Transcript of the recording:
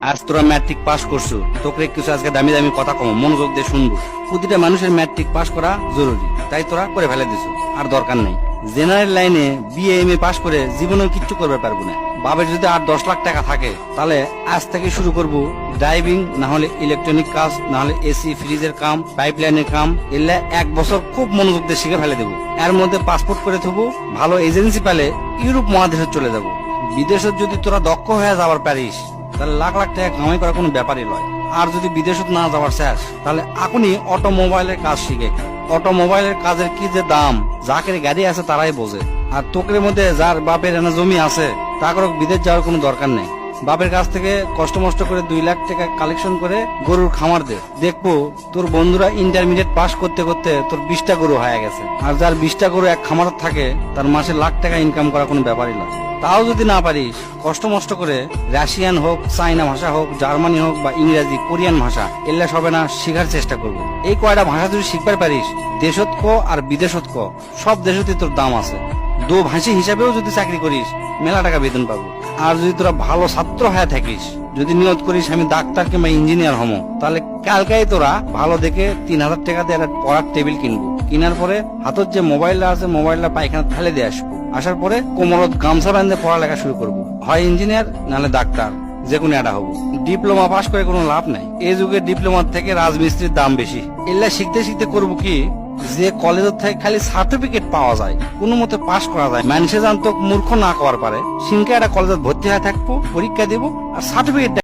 আজ তোরা matric pass করছ। তোকে কিছু আজকে দামি দামি কথা কম, মনোযোগ দিয়ে শুনব। প্রতিটা মানুষের ম্যাট্রিক পাস করা জরুরি, তাই তোরা করে ফেলে দিছো। আর দরকার নেই। জেনারেল লাইনে বিএ এম এ পাস করে জীবনেও কিচ্ছু করবে পারব না। বাবার যদি আর দশ লাখ টাকা থাকে, তাহলে আজ থেকে শুরু করব ড্রাইভিং না হলে ইলেকট্রনিক কাজ না হলে এসি ফ্রিজের কাম পাইপ লাইনের কাম, এলে এক বছর খুব মনোযোগ দিয়ে শিখে ফেলে দেবো। এর মধ্যে পাসপোর্ট করে থবো, ভালো এজেন্সি পেলে ইউরোপ মহাদেশে চলে যাব। বিদেশে যদি তোরা দক্ষ হয়ে যাবার পারিস তাহলে লাখ লাখ টাকা কামাই করা কোনো ব্যাপারই নয় আর যদি বিদেশত না যাওয়ার শেষ, তাহলে আপনি অটোমোবাইলের কাজ শিখে, অটোমোবাইলের কাজের কি যে দাম, যাকের গাড়ি আছে তারাই বোঝে। আর তোকের মধ্যে যার বাপের এনে জমি আছে তাকে বিদেশ যাওয়ার কোনো দরকার নেই। বাপের কাছ থেকে কষ্ট মষ্ট করে দুই লাখ টাকা কালেকশন করে গরুর খামার দে। দেখব তোর বন্ধুরা ইন্টারমিডিয়েট পাস করতে করতে তোর বিশটা গরু হয়ে গেছে। আর যার বিশটা গরু এক খামার থাকে, তার মাসে লাখ টাকা ইনকাম করা কোনো ব্যাপারই নয় তাও যদি না পারিস, কষ্ট মষ্ট করে রাশিয়ান হোক চাইনা ভাষা হোক জার্মানি হোক বা ইংরেজি কোরিয়ান ভাষা এল্লা সবে না শেখার চেষ্টা করব। এই কয়টা ভাষা যদি শিখবার পারিস, দেশত ক আর বিদেশত ক, সব দেশতে তোর দাম আছে। দো ভাষী হিসাবেও যদি চাকরি করিস, মেলা টাকা বেতন পাবো। আর যদি তোরা ভালো ছাত্র হয়ে থাকিস, যদি নিয়ত করিস, আমি ডাক্তার কিংবা ইঞ্জিনিয়ার হমো, তাহলে কালকাই তোরা ভালো দেখে তিন হাজার টাকা দিয়ে একটা পড়ার টেবিল কিনবো। কেনার পরে হাতত যে মোবাইলটা আছে, মোবাইলটা পায়খানা ফেলে দিয়ে আসব। আসার পরে কোমরত গামছা বান্ধে পড়ালেখা শুরু করব। হয় ইঞ্জিনিয়ার, নাহলে ডাক্তার, যে কোনো একটা হব। ডিপ্লোমা পাশ করে কোনো লাভ নাই। এই যুগে ডিপ্লোমার থেকে রাজমিস্ত্রির দাম বেশি। এগুলা শিখতে শিখতে করব কি? যে কলেজের থেকে খালি সার্টিফিকেট পাওয়া যায়, কোনো মতে পাস করা যায় মানুষে জানতো মূর্খ না করার পারে। সিংকে একটা কলেজে ভর্তি হয়ে থাকব, পরীক্ষা দেবো, আর সার্টিফিকেট